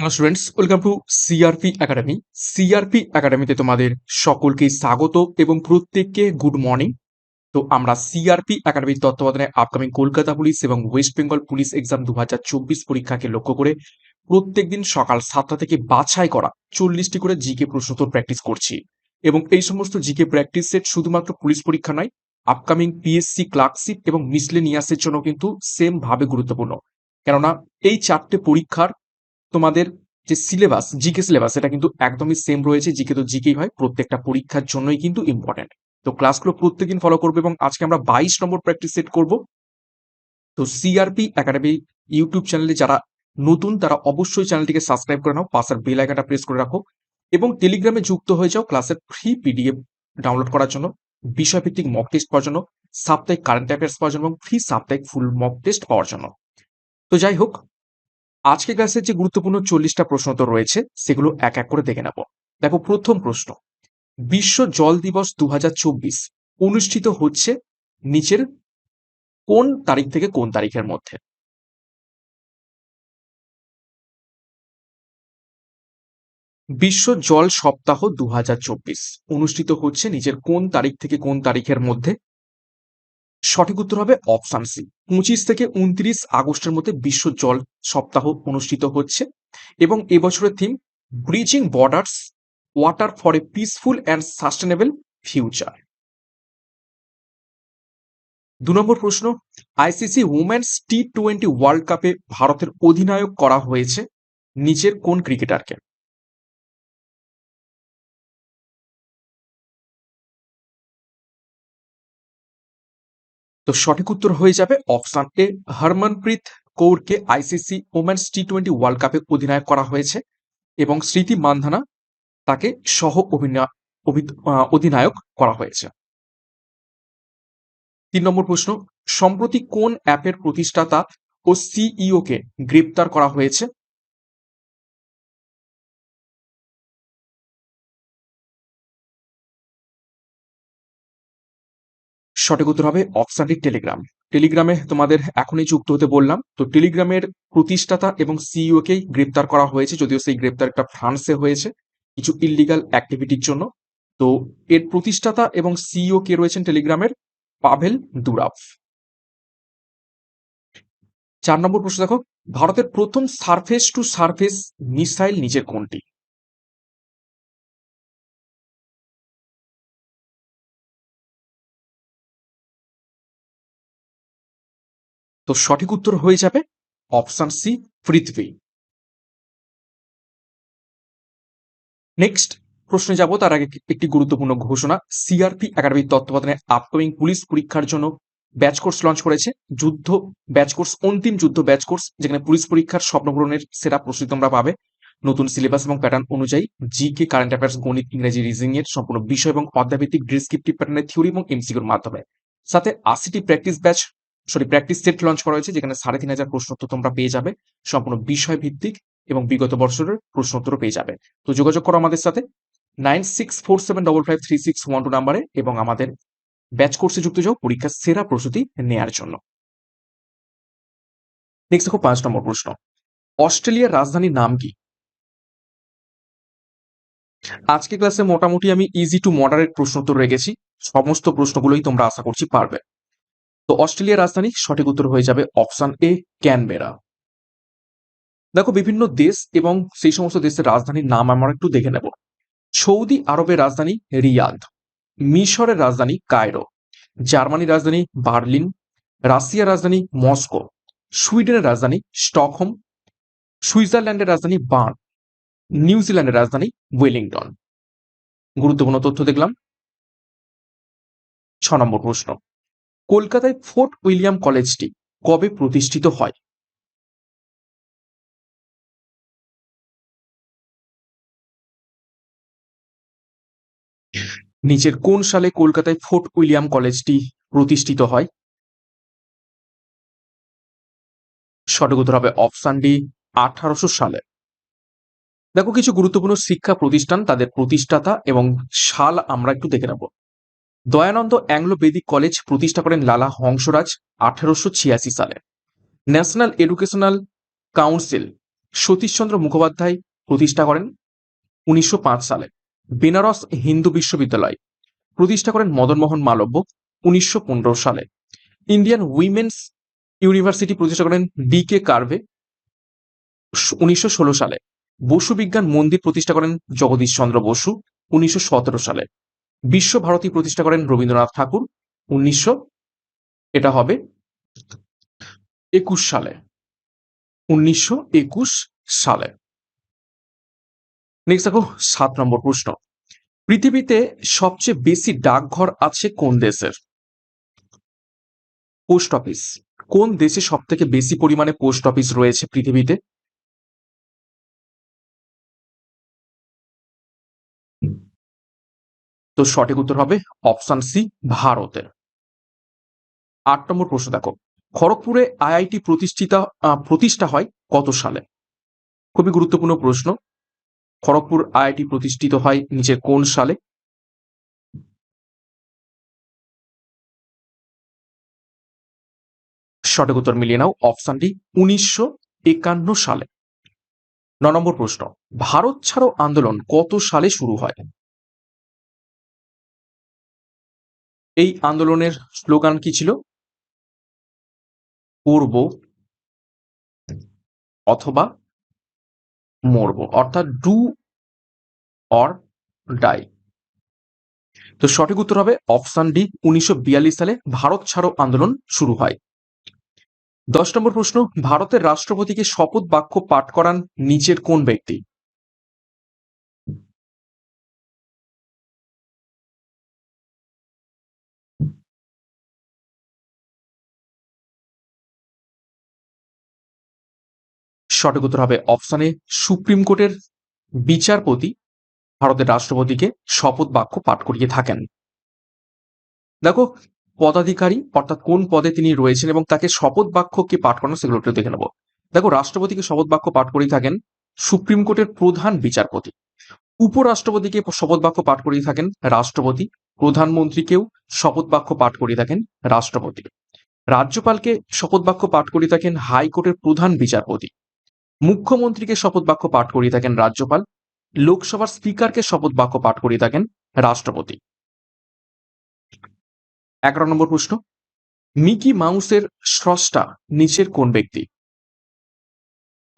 Hello students welcome to CRP academy CRP একাডেমিতে তোমাদের সকলকে স্বাগত এবং প্রত্যেককে গুড মর্নিং তো আমরা সিআরপি একাডেমির তত্ত্বাবধানে আপকামিং কলকাতা পুলিশ এবং ওয়েস্ট বেঙ্গল পুলিশ এক্সাম দুই হাজার চব্বিশ পরীক্ষাকে লক্ষ্য করে প্রত্যেকদিন সকাল সাতটা থেকে বাছাই করা চল্লিশটি করে জিকে প্রশ্নোত্তর প্র্যাকটিস করছি। এবং এই সমস্ত জিকে প্র্যাকটিস সেট শুধুমাত্র পুলিশ পরীক্ষা নয় আপকামিং পিএসসি ক্লার্কশিপ এবং মিসলেনিয়াসের জন্য কিন্তু সেম ভাবে গুরুত্বপূর্ণ। কেননা এই চারটে পরীক্ষার তোমাদের যে সিলেবাস জিকে সিলেবাস এটা কিন্তু একদমই সেম রয়েছে জিকে তো জিকেই হয়, প্রত্যেকটা পরীক্ষার জন্যই কিন্তু ইম্পর্টেন্ট তো ক্লাসগুলো প্রত্যেকদিন ফলো করবে এবং আজকে আমরা বাইশ নম্বর প্র্যাকটিস সেট করব। তো সিআরপি একাডেমি ইউটিউব চ্যানেলে যারা নতুন, তারা অবশ্যই চ্যানেলটিকে সাবস্ক্রাইব করে নাও, পাশের বেল আইকনটা প্রেস করে রাখো এবং টেলিগ্রামে যুক্ত হয়ে যাও ক্লাসের ফ্রি পিডিএফ ডাউনলোড করার জন্য, বিষয়ভিত্তিক মক টেস্ট পাওয়ার জন্য, সাপ্তাহিক কারেন্ট অ্যাফেয়ার্স পাওয়ার জন্য এবং ফ্রি সাপ্তাহিক ফুল মক টেস্ট পাওয়ার জন্য। তো যাই হোক আজকে ক্লাসের যে গুরুত্বপূর্ণ চল্লিশটা প্রশ্ন তো রয়েছে, সেগুলো এক এক করে দেখে নেব। দেখো, প্রথম প্রশ্ন। বিশ্ব জল দিবস দুহাজার চব্বিশ অনুষ্ঠিত হচ্ছে নিচের কোন তারিখ থেকে কোন তারিখের মধ্যে? বিশ্ব জল সপ্তাহ দু হাজার চব্বিশ অনুষ্ঠিত হচ্ছে নিচের কোন তারিখ থেকে কোন তারিখের মধ্যে? সঠিক উত্তর হবে অপশান সি। পঁচিশ থেকে উনত্রিশ আগস্টের মধ্যে বিশ্ব জল সপ্তাহ অনুষ্ঠিত হচ্ছে এবং এবছরের theme bridging borders water for a peaceful and sustainable future দু নম্বর প্রশ্ন ICC women's T twenty world কাপে ভারতের অধিনায়ক করা হয়েছে, নিচের কোন ক্রিকেটারকে তো সঠিক উত্তর হয়ে যাবে option A, Harmanpreet কৌরকে ICC women's T twenty world কাপে অধিনায়ক করা হয়েছে এবং স্মৃতি মান্ধানা তাকে সহ অধিনায়ক করা হয়েছে। তিন নম্বর প্রশ্ন, সম্প্রতি কোন অ্যাপের প্রতিষ্ঠাতা ও সিইও কে গ্রেপ্তার করা হয়েছে? সঠিক উত্তর হবে অপশানটি টেলিগ্রাম। টেলিগ্রামে তোমাদের এখনই যুক্ত হতে বললাম। তো টেলিগ্রামের প্রতিষ্ঠাতা এবং সিইও কেই গ্রেপ্তার করা হয়েছে, যদিও সেই গ্রেপ্তারটা ফ্রান্সে হয়েছে কিছু ইলিগাল অ্যাক্টিভিটির জন্য। তো এর প্রতিষ্ঠাতা এবং সিইও কে রয়েছেন টেলিগ্রামের? Pavel Durov. চার নম্বর প্রশ্ন দেখো, ভারতের প্রথম সারফেস টু সারফেস মিসাইল নিচের কোনটি? তো সঠিক উত্তর হয়ে যাবে অপশন সি, পৃথিবী। নেক্সট, প্রশ্নে যাব, তার আগে একটি গুরুত্বপূর্ণ ঘোষণা। সিআরপি একাডেমির তত্ত্বাবধানে আপকামিং পুলিশ পরীক্ষার জন্য ব্যাচ কোর্স লঞ্চ করেছে। যুদ্ধ ব্যাচ কোর্স, অন্তিম যুদ্ধ ব্যাচ কোর্স, যেখানে পুলিশ পরীক্ষার স্বপ্নপূরণের সেরা প্রস্তুতি তোমরা পাবে। নতুন সিলেবাস এবং প্যাটার্ন অনুযায়ী জিকে কারেন্ট অ্যাফেয়ার্স গণিত, ইংরেজি রিজিং এর সম্পূর্ণ বিষয় এবং অধ্যাভিত্তিক ডিসক্রিপটিভ প্যাটার্নের থিওরি এবং এমসিকিউর মাধ্যমে। সাথে আশিটি practice batch sorry practice set launch করা হয়েছে, যেখানে সাড়ে তিন হাজার প্রশ্নোত্তর তোমরা পেয়ে যাবে। সম্পূর্ণ বিষয় ভিত্তিক এবং বিগত বছরের প্রশ্নোত্তরও পেয়ে যাবে। তো যোগাযোগ করো আমাদের সাথে। Nine six four seven double five three six one two নাম্বারে এবং আমাদের ব্যাচ কোর্সে যুক্ত যাও পরীক্ষার সেরা প্রস্তুতি নেয়ার জন্য। নেক্সট দেখো পাঁচ নম্বর প্রশ্ন। অস্ট্রেলিয়ার রাজধানীর নাম কি? আজকে ক্লাসে মোটামুটি আমি ইজি টু মডারেট প্রশ্ন প্রশ্নোত্তর রেখেছি। সমস্ত প্রশ্নগুলোই তোমরা আশা করছি পারবে। তো অস্ট্রেলিয়ার রাজধানী সঠিক উত্তর হয়ে যাবে অপশন এ, ক্যানবেরা। দেখো, বিভিন্ন দেশ এবং সেই সমস্ত দেশের রাজধানীর নাম আমরা একটু দেখে নেব। সৌদি আরবের রাজধানী রিয়াদ, মিশরের রাজধানী কায়রো, জার্মানির রাজধানী বার্লিন, রাশিয়ার রাজধানী মস্কো, সুইডেনের রাজধানী স্টকহোম, সুইজারল্যান্ডের রাজধানী বার্ন, নিউজিল্যান্ডের রাজধানী ওয়েলিংটন। গুরুত্বপূর্ণ তথ্য দেখলাম। ছ নম্বর প্রশ্ন। কলকাতায় ফোর্ট উইলিয়াম কলেজটি কবে প্রতিষ্ঠিত হয়? নিচের কোন সালে কলকাতায় ফোর্ট উইলিয়াম কলেজটি প্রতিষ্ঠিত হয়? সঠিক উত্তর হবে অপশান ডি, আঠারোশো সালে। দেখো, কিছু গুরুত্বপূর্ণ শিক্ষা প্রতিষ্ঠান, তাদের প্রতিষ্ঠাতা এবং সাল আমরা একটু দেখে নেব। দয়ানন্দ অ্যাংলো বেদিক কলেজ প্রতিষ্ঠা করেন লালা হংসরাজ আঠারোশো ছিয়াশি সালে। National educational council Satishchandra Mukhopadhyay প্রতিষ্ঠা করেন উনিশশো পাঁচ সালে। বেনারস হিন্দু বিশ্ববিদ্যালয় প্রতিষ্ঠা করেন মদনমোহন মালব্য উনিশশো পনেরো সালে। ইন্ডিয়ান উইমেন্স ইউনিভার্সিটি প্রতিষ্ঠা করেন ডি কে কার্ভে উনিশশো ষোলো সালে। বসু বিজ্ঞান মন্দির প্রতিষ্ঠা করেন জগদীশ চন্দ্র বসু উনিশশো সতেরো সালে। বিশ্বভারতী প্রতিষ্ঠা করেন রবীন্দ্রনাথ ঠাকুর, উনিশশো, এটা হবে একুশ সালে, উনিশশো একুশ সালে। নেক্সট দেখো, সাত নম্বর প্রশ্ন। পৃথিবীতে সবচেয়ে বেশি ডাকঘর আছে কোন দেশের? Post office. কোন দেশে সব থেকে বেশি পরিমাণে পোস্ট অফিস রয়েছে পৃথিবীতে? তো সঠিক উত্তর হবে অপশন সি ভারতের। আট নম্বর প্রশ্ন দেখো, খড়গপুরে আইআইটি প্রতিষ্ঠিত প্রতিষ্ঠা হয় কত সালে? খুবই গুরুত্বপূর্ণ প্রশ্ন। খড়গপুর আইআইটি প্রতিষ্ঠিত হয় নিচের কোন সালে? সঠিক উত্তর মিলিয়ে নাও অপশন ডি উনিশশো একান্ন সালে। ন নম্বর প্রশ্ন, ভারত ছাড়ো আন্দোলন কত সালে শুরু হয়? এই আন্দোলনের স্লোগান কি ছিল? পূর্ব অথবা মরব অর্থাৎ ডু অর ডাই তো সঠিক উত্তর হবে অপশন ডি, উনিশশো বিয়াল্লিশ সালে ভারত ছাড়ো আন্দোলন শুরু হয়। দশ নম্বর প্রশ্ন, ভারতের রাষ্ট্রপতিকে শপথ বাক্য পাঠ করান নিচের কোন ব্যক্তি? সঠিক উত্তর হবে অপশনে সুপ্রিম কোর্টের বিচারপতি ভারতের রাষ্ট্রপতিকে শপথ বাক্য পাঠ করিয়ে থাকেন। দেখো, পদাধিকারী অর্থাৎ কোন পদে তিনি রয়েছেন এবং তাকে শপথ বাক্য কে পাঠ করানো, সেগুলো একটু দেখে নেব। দেখো, রাষ্ট্রপতিকে শপথ বাক্য পাঠ করিয়ে থাকেন সুপ্রিম কোর্টের প্রধান বিচারপতি। উপরাষ্ট্রপতিকে শপথ বাক্য পাঠ করিয়ে থাকেন রাষ্ট্রপতি, প্রধানমন্ত্রীকেও শপথ বাক্য পাঠ করিয়ে থাকেন রাষ্ট্রপতি। রাজ্যপালকে শপথ বাক্য পাঠ করিয়ে থাকেন হাইকোর্টের প্রধান বিচারপতি। মুখ্যমন্ত্রীকে শপথ বাক্য পাঠ করিয়ে থাকেন রাজ্যপাল, লোকসভার স্পিকারকে শপথ বাক্য পাঠ করিয়ে থাকেন রাষ্ট্রপতি। এগারো নম্বর প্রশ্ন, মিকি মাউসের স্রষ্টা নিচের কোন ব্যক্তি?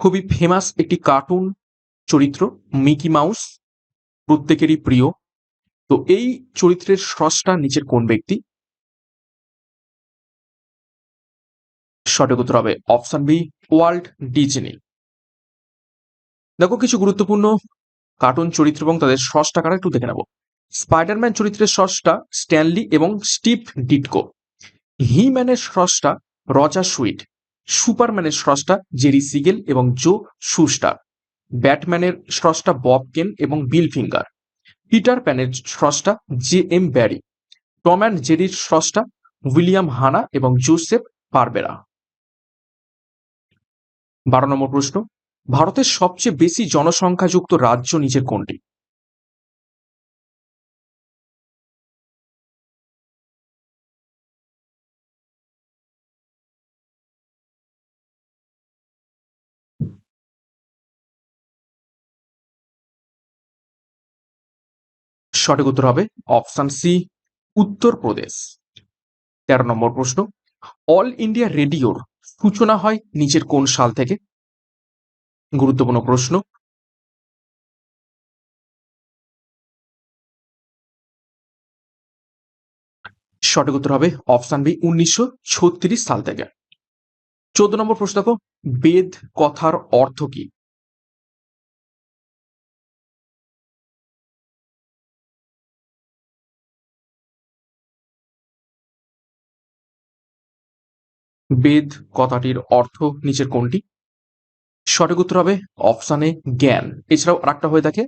খুবই ফেমাস একটি কার্টুন চরিত্র, মিকি মাউস, প্রত্যেকেরই প্রিয়। তো এই চরিত্রের স্রষ্টা নিচের কোন ব্যক্তি? সঠিক উত্তর হবে অপশন বি ওয়ার্ল্ড ডিজনি। দেখো কিছু গুরুত্বপূর্ণ কার্টুন চরিত্র এবং তাদের স্রষ্টা কারা একটু দেখে নেব। স্পাইডারম্যান চরিত্রের স্রষ্টা স্ট্যানলি এবং স্টিভ ডিটকো হি ম্যানের স্রষ্টা রজার সুইট সুপারম্যানের স্রষ্টা জেরি সিগেল এবং জো সুস্টার ব্যাটম্যানের স্রষ্টা বব কেন এবং বিল ফিঙ্গার পিটার প্যানের স্রষ্টা J M Barrie Tom and জেরির স্রষ্টা উইলিয়াম হানা এবং জোসেফ পারবেরা বারো নম্বর প্রশ্ন। ভারতের সবচেয়ে বেশি জনসংখ্যাযুক্ত রাজ্য নিচের কোনটি? সঠিক উত্তর হবে অপশন সি উত্তরপ্রদেশ তেরো নম্বর প্রশ্ন, অল ইন্ডিয়া রেডিওর সূচনা হয় নিচের কোন সাল থেকে? গুরুত্বপূর্ণ প্রশ্ন। সঠিক উত্তর হবে অপশন বি, উনিশশো ছত্রিশ সাল থেকে। চোদ্দ নম্বর প্রশ্ন দেখো, বেদ কথার অর্থ কি? বেদ কথাটির অর্থ নিচের কোনটি? সঠিক উত্তর হবে অপশানে জ্ঞান। এছাড়াও আরেকটা হয়ে থাকে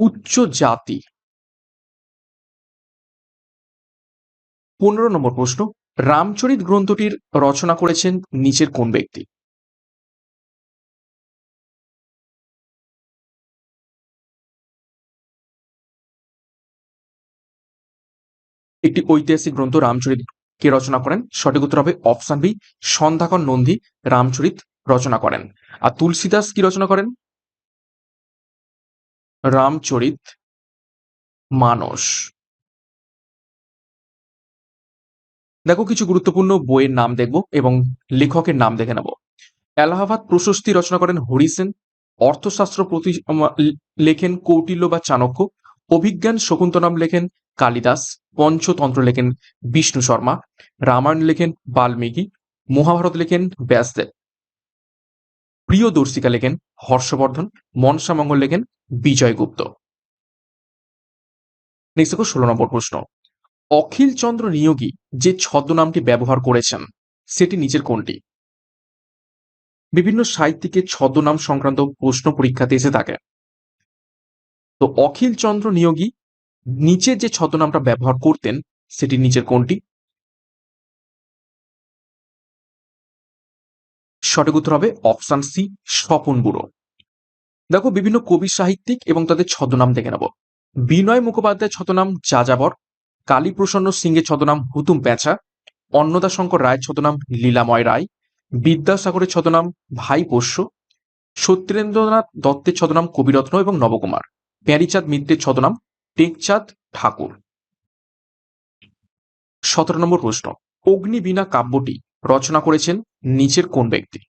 উচ্চ জাতি পনেরো নম্বর প্রশ্ন, রামচরিত গ্রন্থটির রচনা করেছেন নিচের কোন ব্যক্তি? একটি ঐতিহাসিক গ্রন্থ রামচরিত কে রচনা করেন। সঠিক উত্তর হবে অপশন বি সন্ধ্যাকর নন্দী, রামচরিত রচনা করেন। আর তুলসীদাস কি রচনা করেন? রামচরিত মানস। দেখো কিছু গুরুত্বপূর্ণ বইয়ের নাম দেখব এবং লেখকের নাম দেখে নেব। এলাহাবাদ প্রশস্তি রচনা করেন হরিসেন। অর্থশাস্ত্র প্রতি লেখেন কৌটিল্য বা চাণক্য। অভিজ্ঞান শকুন্তলাম লেখেন কালিদাস। পঞ্চতন্ত্র লেখেন বিষ্ণু শর্মা। রামায়ণ লেখেন বাল্মীকি। মহাভারত লেখেন ব্যাসদেব। প্রিয়দর্শিকা লেখেন হর্ষবর্ধন মনসামঙ্গল লেখেন বিজয়গুপ্ত নেক্সট ষোলো নম্বর প্রশ্ন। অখিল চন্দ্র নিয়োগী যে ছদ্মনামটি ব্যবহার করেছেন, সেটি নিচের কোনটি? বিভিন্ন সাহিত্যিকের ছদ্মনাম সংক্রান্ত প্রশ্ন পরীক্ষাতে এসে থাকে। তো অখিল চন্দ্র নিয়োগী নিচের যে ছদ্মনামটা ব্যবহার করতেন, সেটি নিচের কোনটি? সঠিক উত্তর হবে অপশন সি স্বপন বুড়ো। দেখো, বিভিন্ন কবি সাহিত্যিক এবং তাদের ছদ্মনাম দেখে নেব। বিনয় মুখোপাধ্যায়ের ছদ্মনাম যাযাবর, কালীপ্রসন্ন সিংহের ছদ্মনাম হুতুম প্যাঁচা অন্নদা শঙ্কর রায়ের ছদ্মনাম লীলাময় রায়, বিদ্যাসাগরের ছদ্মনাম ভাই পোষ্য, সত্যেন্দ্রনাথ দত্তের ছদ্মনাম কবিরত্ন এবং নবকুমার, প্যারিচাঁদ মিত্রের ছদ্মনাম টেকচাঁদ ঠাকুর। সতেরো নম্বর প্রশ্ন অগ্নিবীণা কাব্যটি রচনা করেছেন নিচের কোন ব্যক্তি?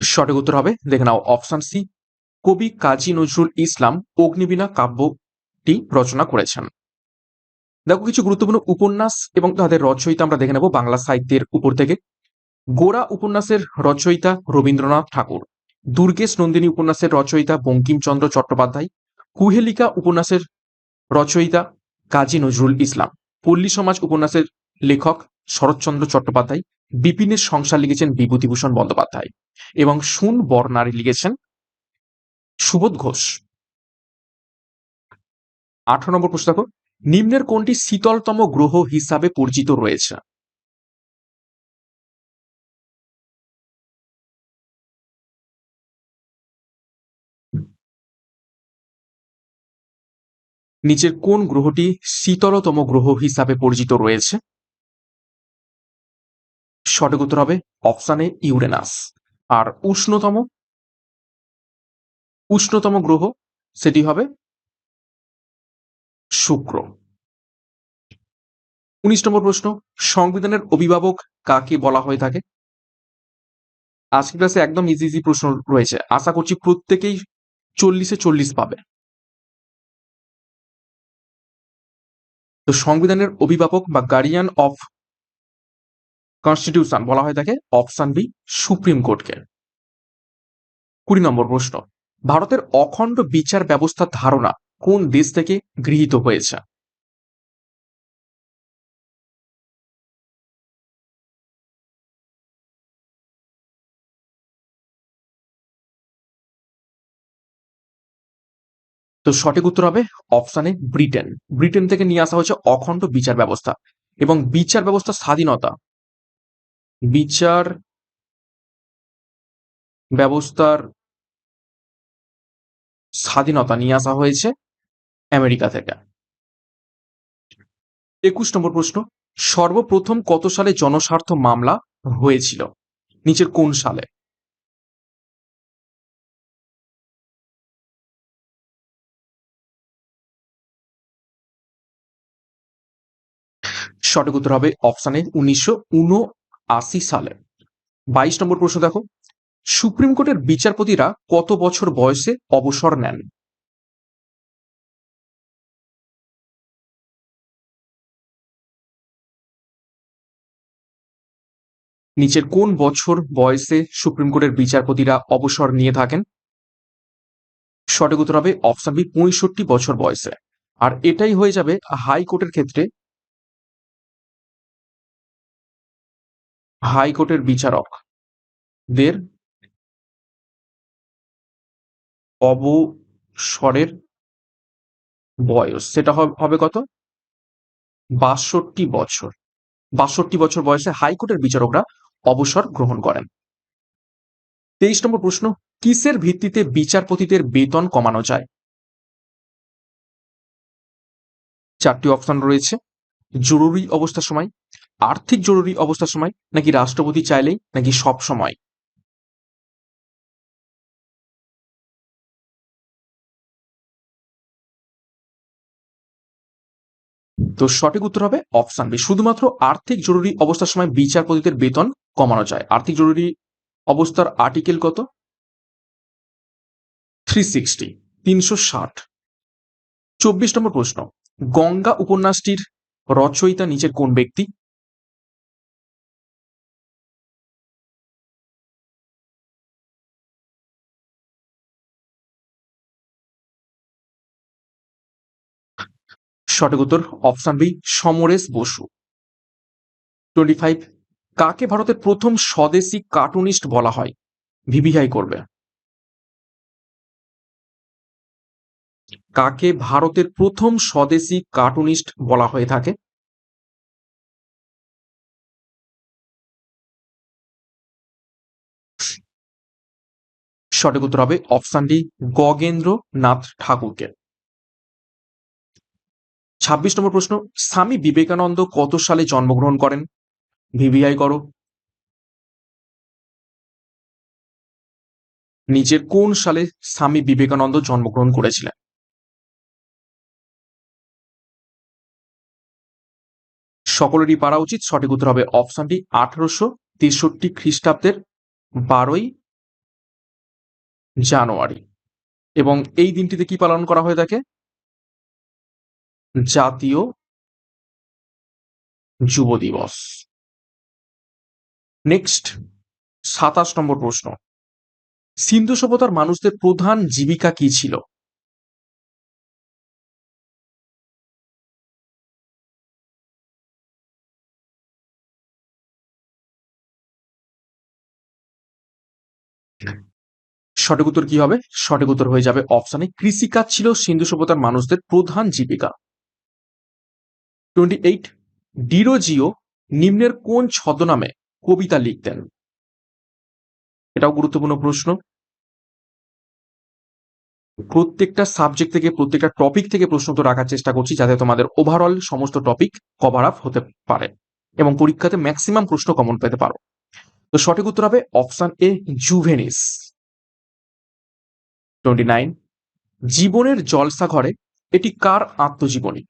সঠিক উত্তর হবে, দেখে নাও, অপশন সি, কবি কাজী নজরুল ইসলাম অগ্নিবীণা কাব্যটি রচনা করেছেন। দেখো, কিছু গুরুত্বপূর্ণ উপন্যাস এবং তাদের রচয়িতা আমরা দেখে নেব বাংলা সাহিত্যের উপর থেকে। গোড়া উপন্যাসের রচয়িতা রবীন্দ্রনাথ ঠাকুর। দুর্গেশ নন্দিনী উপন্যাসের রচয়িতা বঙ্কিমচন্দ্র চট্টোপাধ্যায়, কুহেলিকা উপন্যাসের রচয়িতা কাজী নজরুল ইসলাম, পল্লী সমাজ উপন্যাসের লেখক শরৎচন্দ্র চট্টোপাধ্যায়, বিপিনের সংসার লিখেছেন বিভূতিভূষণ বন্দ্যোপাধ্যায় এবং সুন বর্ণারি লিখেছেন সুবোধ ঘোষ। আঠারো নম্বর প্রশ্ন নিম্নের কোনটি শীতলতম গ্রহ হিসাবে পরিচিত রয়েছে? নিচের কোন গ্রহটি শীতলতম গ্রহ হিসাবে পরিচিত রয়েছে? সঠিক উত্তর হবে অপশানে ইউরেনাস। আর উষ্ণতম? উষ্ণতম গ্রহ সেটি হবে শুক্র। উনিশ নম্বর প্রশ্ন, সংবিধানের অভিভাবক কাকে বলা হয়ে থাকে? আজকের ক্লাসে একদম ইজি ইজি প্রশ্ন রয়েছে। আশা করছি প্রত্যেকেই চল্লিশে চল্লিশ পাবে। তো সংবিধানের অভিভাবক বা গার্ডিয়ান অফ কনস্টিটিউশন বলা হয় তাকে অপশন বি সুপ্রিম কোর্টকে। কুড়ি নম্বর প্রশ্ন। ভারতের অখণ্ড বিচার ব্যবস্থার ধারণা কোন দেশ থেকে গৃহীত হয়েছে? তো সঠিক উত্তর হবে অপশানে ব্রিটেন ব্রিটেন থেকে নিয়ে আসা হয়েছে অখণ্ড বিচার ব্যবস্থা এবং বিচার ব্যবস্থা স্বাধীনতা। বিচার ব্যবস্থার স্বাধীনতা নিয়ে আসা হয়েছে আমেরিকা থেকে। একুশ নম্বর প্রশ্ন, সর্বপ্রথম কত সালে জনস্বার্থ মামলা হয়েছিল? নিচের কোন সালে? সঠিক উত্তর হবে অপশানে উনিশশো উনআশি সালে। বাইশ নম্বর প্রশ্ন দেখো। সুপ্রিম কোর্টের বিচারপতিরা কত বছর বয়সে অবসর নেন? নিচের কোন বছর বয়সে সুপ্রিম কোর্টের বিচারপতিরা অবসর নিয়ে থাকেন? সঠিক উত্তর হবে অপশন বি পঁয়ষট্টি বছর বয়সে। আর এটাই হয়ে যাবে হাইকোর্টের ক্ষেত্রে হাইকোর্টের বিচারক। দের অবসরের বয়স, সেটা হবে কত? বাষট্টি বছর। বাষট্টি বছর বয়সে হাইকোর্টের বিচারকরা অবসর গ্রহণ করেন। তেইশ নম্বর প্রশ্ন, কিসের ভিত্তিতে বিচারপতিদের বেতন কমানো যায়? চারটি অপশন রয়েছে। জরুরি অবস্থার সময় আর্থিক জরুরি অবস্থার সময় নাকি রাষ্ট্রপতি চাইলেই নাকি সব সময়? তো সঠিক উত্তর হবে অপশন বি। শুধুমাত্র আর্থিক জরুরি অবস্থার সময় বিচারপতিদের বেতন কমানো যায়। আর্থিক জরুরি অবস্থার আর্টিকেল কত? থ্রি সিক্সটি তিনশো ষাট। চব্বিশ নম্বর প্রশ্ন, গঙ্গা উপন্যাসটির রচয়িতা নিচের কোন ব্যক্তি? সঠিক উত্তর option B Samaresh Basu. Twenty five কাকে ভারতের প্রথম স্বদেশী কার্টুনিস্ট বলা হয়? ভিভিআই করবে। কাকে ভারতের প্রথম স্বদেশী কার্টুনিস্ট বলা হয়ে থাকে? সঠিক উত্তর হবে অপশন ডি গগেন্দ্র নাথ ঠাকুরকে। ছাব্বিশ নম্বর প্রশ্ন, স্বামী বিবেকানন্দ কত সালে জন্মগ্রহণ করেন? ভিভিআই করো। নিজের কোন সালে স্বামী বিবেকানন্দ জন্মগ্রহণ করেছিলেন? সকলেরই পারা উচিত, সঠিক উত্তর হবে অপশনটি আঠারোশো তেষট্টি খ্রিস্টাব্দের বারোই জানুয়ারি। এবং এই দিনটিতে কি পালন করা হয়ে থাকে? জাতীয় যুব দিবস। নেক্সট সাতাশ নম্বর প্রশ্ন। সিন্ধু সভ্যতার মানুষদের প্রধান জীবিকা কি ছিল? সঠিক উত্তর কি হবে? সঠিক উত্তর হয়ে যাবে অপশানে কৃষিকাজ ছিল সিন্ধু সভ্যতার মানুষদের প্রধান জীবিকা। টোয়েন্টি এইট ডিরোজিও নিম্নের কোন ছদ্মনামে কবিতা লিখতেন? এটাও গুরুত্বপূর্ণ প্রশ্ন। প্রত্যেকটা সাবজেক্ট থেকে, প্রত্যেকটা টপিক থেকে প্রশ্ন তো রাখার চেষ্টা করছি যাতে তোমাদের ওভারঅল সমস্ত টপিক কভার আপ হতে পারে এবং পরীক্ষাতে ম্যাক্সিমাম প্রশ্ন কমন পেতে পারো। তো সঠিক উত্তর হবে অপশন এ জুভেনিস টোয়েন্টি নাইন, জীবনের জলসা ঘরে এটি কার আত্মজীবনী?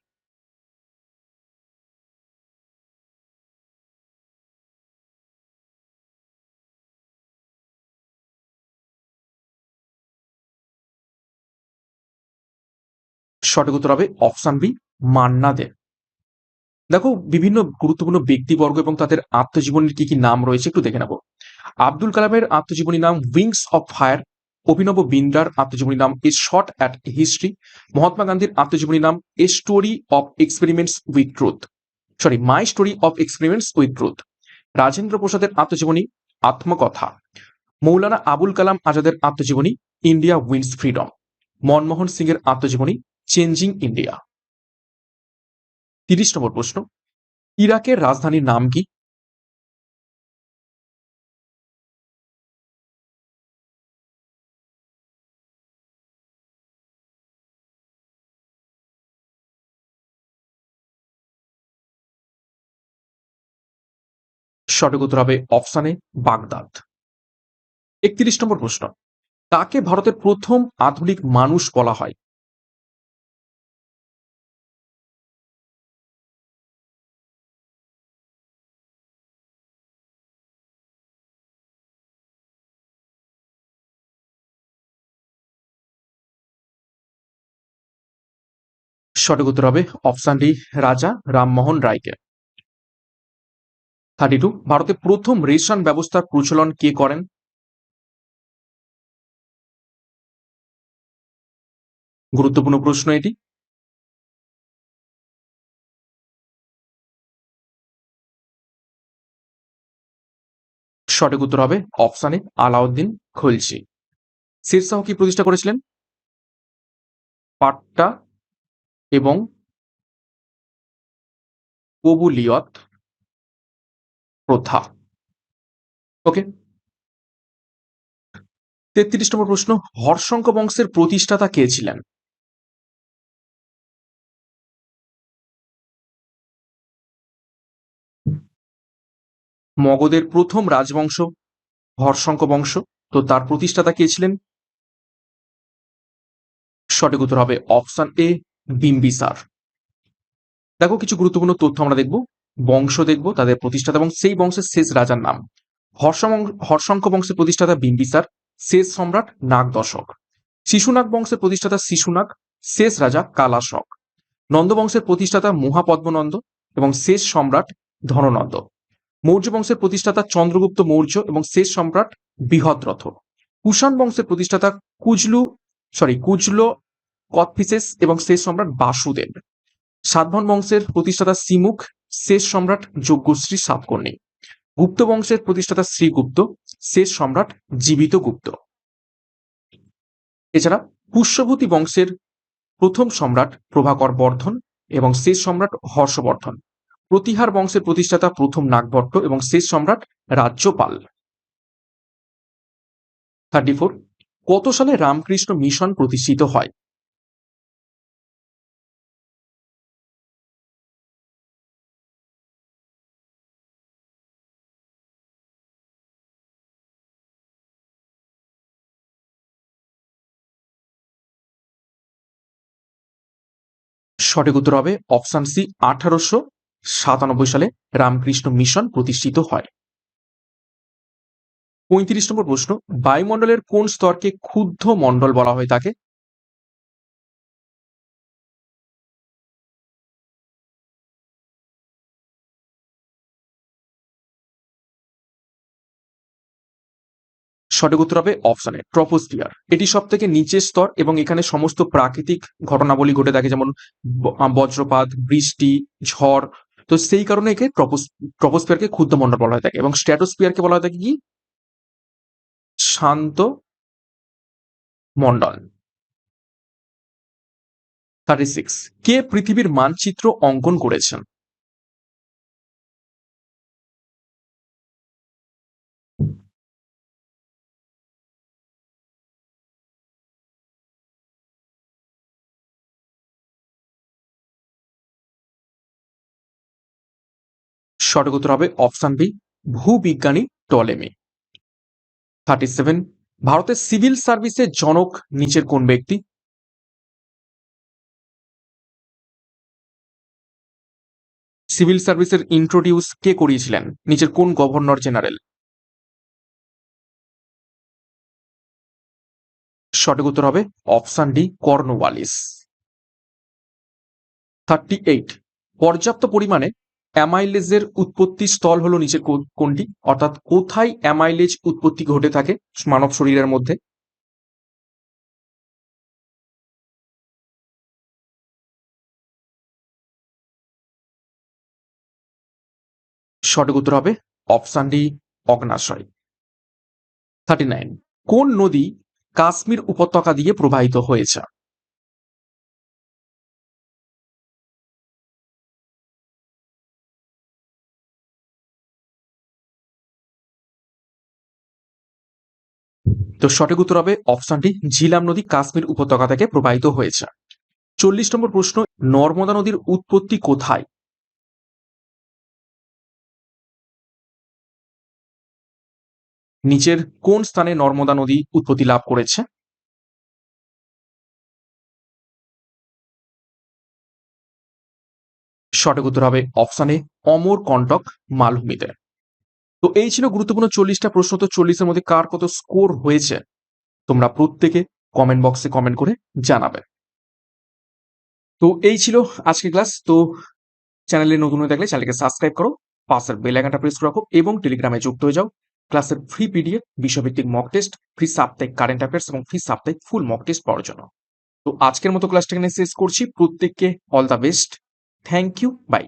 সঠিক উত্তর হবে অপশন বি মান্না দেখো, বিভিন্ন গুরুত্বপূর্ণ ব্যক্তিবর্গ এবং তাদের আত্মজীবনীর কি কি নাম রয়েছে একটু দেখে নেব। আব্দুল কালামের আত্মজীবনী নাম উইংস অফ ফায়ার অভিনব বিন্দ্রার আত্মজীবনী নাম a shot at history Mahatma গান্ধীর আত্মজীবনী নাম a story of experiments with truth sorry my story of experiments with truth Rajendra প্রসাদের আত্মজীবনী আত্মকথা, মৌলানা আবুল কালাম আজাদের আত্মজীবনী India wins freedom Manmohan Singh এর আত্মজীবনী চেঞ্জিং ইন্ডিয়া তিরিশ নম্বর প্রশ্ন, ইরাকের রাজধানীর নাম কি? সঠিক উত্তর হবে অপশানে বাগদাদ। একত্রিশ নম্বর প্রশ্ন, কাকে ভারতের প্রথম আধুনিক মানুষ বলা হয়? সঠিক উত্তর হবে অপশন ডি রাজা রামমোহন রায়কে। থার্টি টু ভারতে প্রথম রেশন ব্যবস্থার প্রচলন কে করেন? গুরুত্বপূর্ণ প্রশ্ন এটি। সঠিক উত্তর হবে অপশানে আলাউদ্দিন খলজি। শেরশাহ কি প্রতিষ্ঠা করেছিলেন? পাট্টা এবং কবুলিয়ত প্রথা। ওকে? তেত্রিশ নম্বর প্রশ্ন হর্ষঙ্ক বংশের প্রতিষ্ঠাতা কে ছিলেন? মগধের প্রথম রাজবংশ হর্ষঙ্ক বংশ, তো তার প্রতিষ্ঠাতা কে ছিলেন? সঠিক উত্তর হবে অপশন এ বিম্বিসার দেখো কিছু গুরুত্বপূর্ণ তথ্য আমরা দেখব। বংশ দেখব, তাদের প্রতিষ্ঠাতা এবং সেই বংশের শেষ রাজার নাম। হর্ষঙ্ক বংশের প্রতিষ্ঠাতা বিম্বিসার শেষ সম্রাট নাগ দশক শিশুনাগ বংশের প্রতিষ্ঠাতা শিশুনাগ, শেষ রাজা কালাশক। নন্দবংশের প্রতিষ্ঠাতা মহাপদ্মনন্দ এবং শেষ সম্রাট ধননন্দ। মৌর্য বংশের প্রতিষ্ঠাতা চন্দ্রগুপ্ত মৌর্য এবং শেষ সম্রাট বৃহদ্রথ। কুষাণ বংশের প্রতিষ্ঠাতা কুজলু সরি কুজলো কথফিসেস এবং শেষ সম্রাট বাসুদেব। সাতভন বংশের প্রতিষ্ঠাতা সিমুখ শেষ সম্রাট যজ্ঞশ্রী সাতকর্ণী গুপ্ত বংশের প্রতিষ্ঠাতা শ্রীগুপ্ত, শেষ সম্রাট জীবিত গুপ্ত। এছাড়া পুষ্যভূতি বংশের প্রথম সম্রাট প্রভাকর বর্ধন এবং শেষ সম্রাট হর্ষবর্ধন। প্রতিহার বংশের প্রতিষ্ঠাতা প্রথম নাগভট্ট এবং শেষ সম্রাট রাজ্যপাল। থার্টি ফোর, কত সালে রামকৃষ্ণ মিশন প্রতিষ্ঠিত হয়? সঠিক উত্তর হবে অপশন সি, আঠারোশো সাতানব্বই সালে রামকৃষ্ণ মিশন প্রতিষ্ঠিত হয়। পঁয়ত্রিশ নম্বর প্রশ্ন, বায়ুমণ্ডলের কোন স্তরকে ক্ষুদ্ধ মণ্ডল বলা হয় তাকে? সঠিক উত্তর হবে অপশনে, ট্রপোস্ফিয়ার। এটি সব থেকে নিচের স্তর এবং এখানে সমস্ত প্রাকৃতিক ঘটনাবলী ঘটে থাকে, যেমন বজ্রপাত, বৃষ্টি, ঝড়। তো সেই কারণে একে ট্রপোস, ট্রপোস্ফিয়ারকে ক্ষুদ্র মণ্ডল বলা হয়ে থাকে এবং স্ট্র্যাটোস্ফিয়ারকে বলা হয়ে থাকে কি? শান্ত মণ্ডল। থার্টি সিক্স কে পৃথিবীর মানচিত্র অঙ্কন করেছেন? সঠিক উত্তর হবে অপশন বি, ভূবিজ্ঞানী টলেমি। থার্টি সেভেন, ভারতের সিভিল সার্ভিসের জনক নিচের কোন ব্যক্তি? সিভিল সার্ভিসের ইন্ট্রোডিউস কে করিয়েছিলেন? নিচের কোন গভর্নর জেনারেল? সঠিক উত্তর হবে option D Cornwallis thirty eight, পর্যাপ্ত পরিমাণে অ্যামাইলেজের উৎপত্তি স্থল হলো নিচের কোনটি? অর্থাৎ কোথায় অ্যামাইলেজ উৎপত্তি ঘটে থাকে মানব শরীরের মধ্যে? সঠিক উত্তর হবে অপশান ডি, অগ্নাশয়। Thirty nine. কোন নদী কাশ্মীর উপত্যকা দিয়ে প্রবাহিত হয়েছে? তো সঠিক উত্তর হবে অপশনটি ঝিলাম নদী কাশ্মীর উপত্যকা থেকে প্রবাহিত হয়েছে। চল্লিশ নম্বর প্রশ্ন, নর্মদা নদীর উৎপত্তি কোথায়? নিচের কোন স্থানে নর্মদা নদী উৎপত্তি লাভ করেছে? সঠিক উত্তর হবে অপশানে অমর কণ্টক মালভূমিতে। তো এই ছিল গুরুত্বপূর্ণ চল্লিশটা প্রশ্ন। তো চল্লিশের মধ্যে কার কত স্কোর হয়েছে? তোমরা প্রত্যেকে কমেন্ট বক্সে কমেন্ট করে জানাবে। তো এই ছিল আজকে ক্লাস তো চ্যানেলে নতুন হয়ে থাকলে চ্যানেলকে সাবস্ক্রাইব করো, পাশের বেল আইকনটা প্রেস রাখো এবং টেলিগ্রামে যুক্ত হয়ে যাও। ক্লাসের ফ্রি পিডিএফ বিষয়ভিত্তিক মক টেস্ট ফ্রি সাপ্তাহিক কারেন্ট অ্যাফেয়ার্স এবং ফ্রি সাপ্তাহিক ফুল মক টেস্ট পাওয়ার জন্য। তো আজকের মতো ক্লাসটা এখানে শেষ করছি। প্রত্যেককে all the best thank you bye